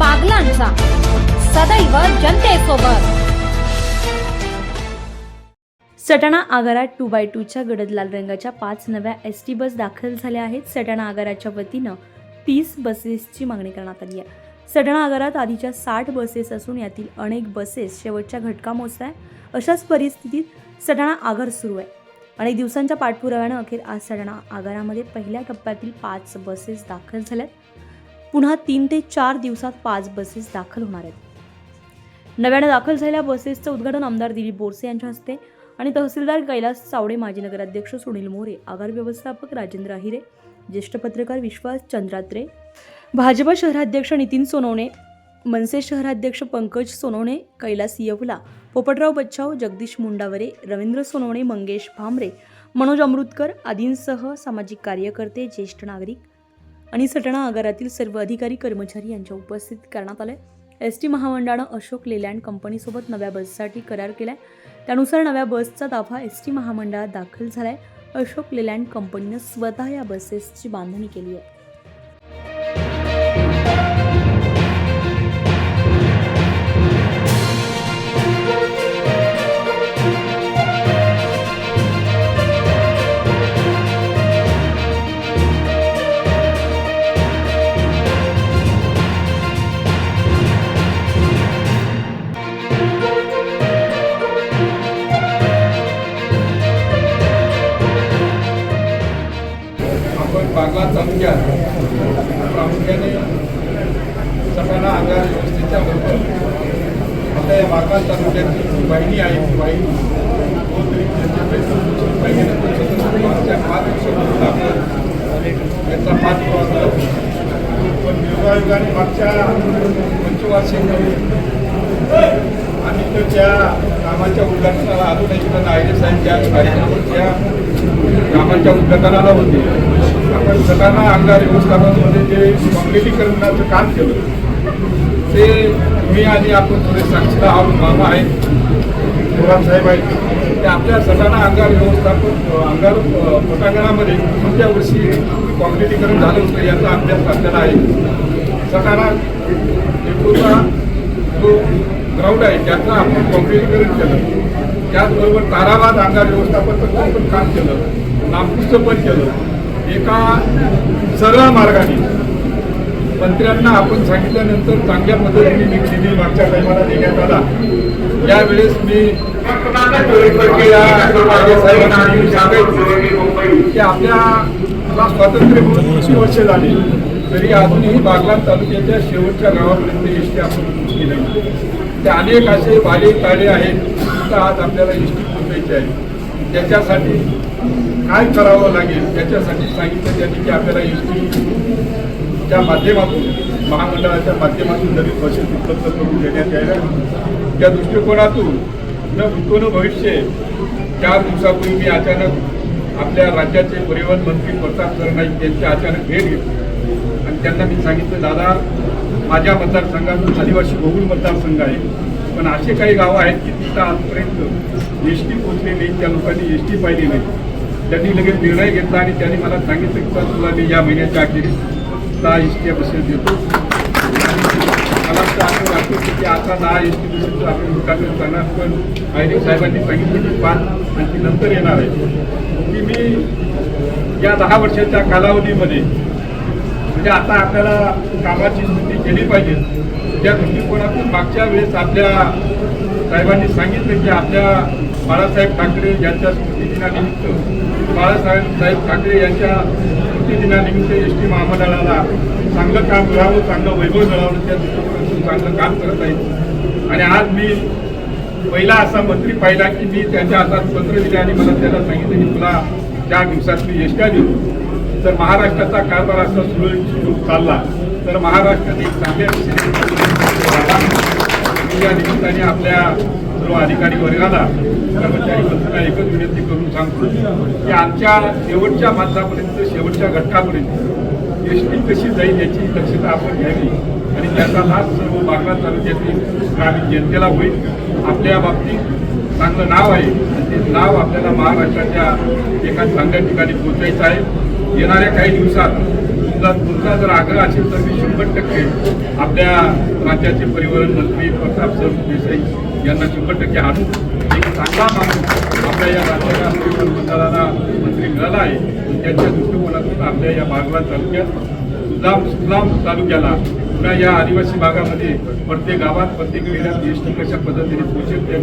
बागलांचा. सदैव जनतेसोबत. सटाणा आगारात टू बाय टूच्या गडद लाल रंगाच्या पाच नव्या एस टी बस दाखल झाल्या आहेत. सटाणा आगाराच्या वतीनं तीस बसेसची मागणी करण्यात आली आहे. सटाणा आगारात आधीच्या साठ बसेस असून यातील अनेक बसेस शेवटच्या घटका मोजत आहे अशाच परिस्थितीत सटाणा आगार सुरू आहे. अनेक दिवसांच्या पाठपुराव्यानं अखेर आज सटाणा आगारामध्ये पहिल्या टप्प्यातील पाच बसेस दाखल झाल्यात. पुन्हा तीन ते चार दिवसात पाच बसेस दाखल होणार आहेत. नव्यानं दाखल झालेल्या बसेसचं उद्घाटन आमदार दिलीप बोरसे यांच्या हस्ते आणि तहसीलदार कैलास चावडे माजी नगराध्यक्ष सुनील मोरे आगार व्यवस्थापक राजेंद्र अहिरे ज्येष्ठ पत्रकार विश्वास चंद्रात्रे भाजपा शहराध्यक्ष नितीन सोनवणे मनसे शहराध्यक्ष पंकज सोनवणे कैलास येवला पोपटराव बच्चाव जगदीश मुंडावरे रवींद्र सोनवणे मंगेश भांबरे मनोज अमृतकर आदींसह सामाजिक कार्यकर्ते ज्येष्ठ नागरिक आणि सटाणा आगारातील सर्व अधिकारी कर्मचारी यांच्या उपस्थित करण्यात आले. एस टी महामंडळानं अशोक लेलँड कंपनीसोबत नव्या बससाठी करार केलाय. त्यानुसार नव्या बसचा ताफा एस टी महामंडळात दाखल झाला आहे अशोक लेलँड कंपनीनं स्वतः या बसेसची बांधणी केली आहे. बागला तालुक्यात प्रामुख्याने सटाणा आगार व्यवस्थेच्या बरोबर आता या बागला तालुक्याची वाहिनी आहे वाहिनी कोणतरी त्याच्यापैकी पहिल्यानंतर सतत मागच्या पाच वर्षापासून आपण याचा पाठपुरावा करत होतो. पण योगायोगाने मागच्या पंचवार्षिकमध्ये आणि तर त्या कामाच्या उद्घाटनाला अजून नाही पण आयरे साहेब ज्या कार्यक्रमाच्या कामाच्या उद्घाटनाला होते. आपण सगळ्यांना अंगार व्यवस्थापनामध्ये जे कॉम्प्लिटीकरणाचं काम केलं ते मी आणि आपण थोडे साक्षीला आहोत मामा आहेत थोरात साहेब आहेत. ते आपल्या सगळ्यांना अंगार व्यवस्थापन अंगार पटांगणामध्ये कोणत्या वर्षी कॉम्प्लिटीकरण झालं होतं याचा अभ्यास आपल्याला आहे. सटाणा एकूणचा जो ग्राउंड आहे त्याचं आपण कॉम्प्लिटीकरण केलं. त्याचबरोबर ताराबाद अंगार व्यवस्थापनाचं पण काम केलं. नागपूरचं पण केलं. एका सरळ मार्गाने. मंत्र्यांना आपण सांगितल्यानंतर चांगल्या पद्धतीने मी निधी मागच्या टायमाला देण्यात आला. यावेळेस मी की आपल्याला स्वातंत्र्य म्हणून किती वर्ष झाली? तरी अजूनही बागलाण तालुक्याच्या शेवटच्या गावापर्यंत एस टी आपण केली नाही. ते अनेक असे बाले ताळे आहेत. तिथं आज आपल्याला एस टी आहे. त्याच्यासाठी काय करावं लागेल त्याच्यासाठी सांगितलं त्यांनी की आपल्याला एस माध्यमातून महामंडळाच्या माध्यमातून नवीन बसेस उपलब्ध करून देण्यात यायला त्या दृष्टिकोनातून न भूतोन भविष्य चार दिवसापूर्वी मी अचानक आपल्या राज्याचे परिवहन मंत्री प्रताप सरनाईक यांची अचानक भेट घेतली. आणि त्यांना मी सांगितलं दादा माझ्या मतदारसंघातून आदिवासी बहुल मतदारसंघ आहे. पण असे काही गावं आहेत की तिथं आजपर्यंत एस टी पोचली नाही त्या लोकांनी एस टी पाहिली नाही त्यांनी लगेच निर्णय घेतला आणि त्यांनी मला सांगितलं की तुला मी या महिन्याच्या अखेरीस दहा एस टी बसेस देतो. मला असं वाटतं की ते आता दहा एस टी बसेस आपण उद्घाटन करणार पण आयडी साहेबांनी सांगितलं की पाच आणखी नंतर येणार आहे. की मी या दहा वर्षाच्या कालावधीमध्ये म्हणजे आता आपल्याला कामाची स्थिती केली पाहिजे. त्या दृष्टिकोनातून मागच्या वेळेस आपल्या साहेबांनी सांगितलं की आपल्या बाळासाहेब ठाकरे यांच्या स्मृतिदिनानिमित्त बाळासाहेब साहेब ठाकरे यांच्या स्मृतिदिनानिमित्त एस टी महामंडळाला चांगलं काम मिळावं चांगलं वैभव मिळावं त्या दृष्टिकोनातून चांगलं काम करत आहे आणि आज मी पहिला असा मंत्री पाहिला की मी त्यांच्या हातात पत्र दिले आणि मला त्याला सांगितलं की तुला चार दिवसात मी एसट्या देऊ जर महाराष्ट्राचा कारभार असा सुरळीत चालला तर महाराष्ट्रात एक चांगल्या मी या निमित्ताने आपल्या सर्व अधिकारी वर्गाला कर्मचारी बंधूंना एकच विनंती करून सांगतो की आमच्या शेवटच्या माणसापर्यंत शेवटच्या घटकापर्यंत एस टी कशी जाईल याची दक्षता आपण घ्यावी आणि त्याचा लाभ सर्व बागला तालुक्यातील ग्रामीण जनतेला होईल. आपल्या बाबतीत चांगलं नाव आहे आणि ते नाव आपल्याला महाराष्ट्राच्या एका चांगल्या ठिकाणी पोहोचायचं आहे. येणाऱ्या काही दिवसात तुमचा तुमचा जर आग्रह असेल तर मी शंभर टक्के आपल्या राज्याचे परिवहन मंत्री प्रताप सर देसाई यांना शंभर टक्के आणून एक चांगला माणूस आपल्या या राज्याला परिवहन मंडळाला मंत्री मिळाला आहे. त्यांच्या दृष्टिकोनातून आपल्या या बागला तालुक्यात सुलाम सुलाम तालुक्याला पुन्हा या आदिवासी भागामध्ये प्रत्येक गावात प्रत्येक वेळेला एस टी कशा पद्धतीने पोहोचेल त्या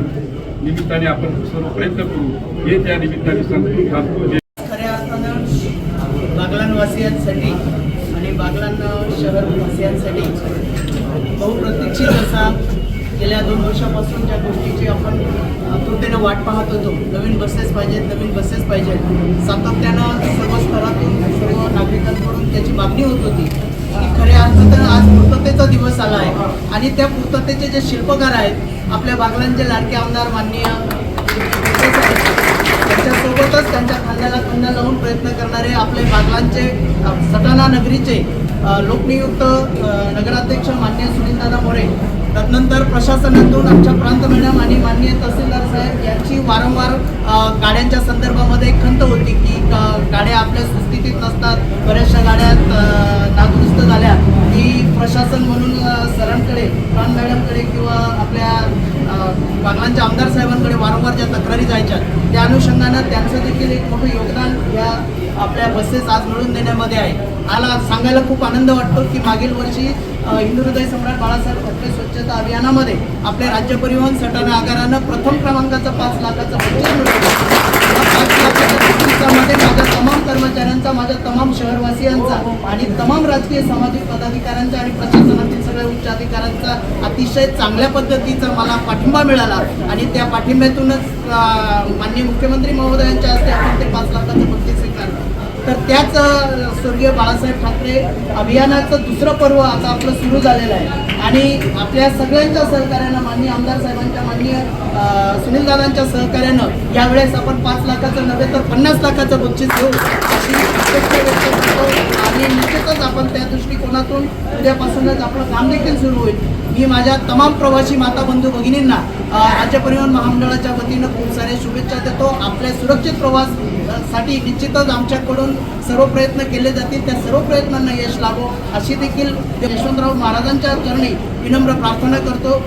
निमित्ताने आपण सर्व प्रयत्न करू. हे त्या निमित्ताने सांगतो सांगतो बागलांवासियांसाठी आणि बागलान शहरवासियांसाठी बहुप्रतीक्षित असा गेल्या दोन वर्षापासून ज्या गोष्टीची आपण आतुरतेनं वाट पाहत होतो. नवीन बसेस पाहिजेत नवीन बसेस पाहिजेत. सातत्यानं सर्व स्तरातून सर्व नागरिकांकडून त्याची मागणी होत होती की खऱ्या अर्थानं आज पूर्ततेचा दिवस आला आहे. आणि त्या पूर्ततेचे जे शिल्पकार आहेत आपल्या बागलांचे लाडके आमदार माननीय त्यांच्यासोबतच त्यांच्या खांद्याला खांदा लावून प्रयत्न करणारे आपले बागलांचे सटाणा नगरीचे लोकनियुक्त नगराध्यक्ष मान्य सुनीलदादा मोरे तदनंतर प्रशासनातून आमच्या प्रांत मॅडम आणि माननीय तहसीलदार साहेब यांची वारंवार गाड्यांच्या संदर्भामध्ये खंत होती की गाड्या आपल्या सुस्थितीत नसतात बऱ्याचशा गाड्या नादुरुस्त झाल्या. की प्रशासन म्हणून सरांकडे प्रांत मॅडमकडे किंवा आपल्या बागलांच्या आमदार साहेबांकडे वारंवार ज्या तक्रारी जायच्या त्या अनुषंगानं त्यांचं देखील एक मोठं योगदान या आपल्या बसेस आज मिळवून देण्यामध्ये आहे. मला सांगायला खूप आनंद वाटतो की मागील वर्षी हिंदुहृदय हिंदू हृदय सम्राट बाळासाहेब ठाकरे स्वच्छता अभियानामध्ये आपल्या राज्य परिवहन सटाणा आगारानं प्रथम क्रमांकाचं पाच लाखाचं बक्षीस माझ्या तमाम कर्मचाऱ्यांचा माझ्या तमाम शहरवासियांचा आणि तमाम राजकीय सामाजिक पदाधिकाऱ्यांचा आणि प्रशासनातील सगळ्या उच्च अधिकाऱ्यांचा अतिशय चांगल्या पद्धतीचा मला पाठिंबा मिळाला आणि त्या पाठिंब्यातूनच माननीय मुख्यमंत्री महोदयांच्या हस्ते आपण ते पाच लाखाचं बक्षीस स्वीकारलं. तर त्याच स्वर्गीय बाळासाहेब ठाकरे अभियानाचं दुसरं पर्व आता आपलं सुरू झालेलं आहे. आणि आपल्या सगळ्यांच्या सहकार्यानं माननीय आमदार साहेबांच्या माननीय सुनीलदादांच्या सहकार्यानं यावेळेस आपण पाच लाखाचं नव्हे तर पन्नास लाखाचं बक्षीस घेऊ अशी अपेक्षा व्यक्त करतो. आणि निश्चितच आपण त्या दृष्टिकोनातून उद्यापासूनच आपलं काम देखील सुरू होईल. मी माझ्या तमाम प्रवासी माता बंधू भगिनींना राज्य परिवहन महामंडळाच्या वतीनं खूप साऱ्या शुभेच्छा देतो. आपल्या सुरक्षित प्रवास साठी निश्चितच आमच्याकडून सर्व प्रयत्न केले जातील. त्या सर्व प्रयत्नांना यश लाभो अशी देखील यशवंतराव महाराजांच्या चरणी विनम्र प्रार्थना करतो.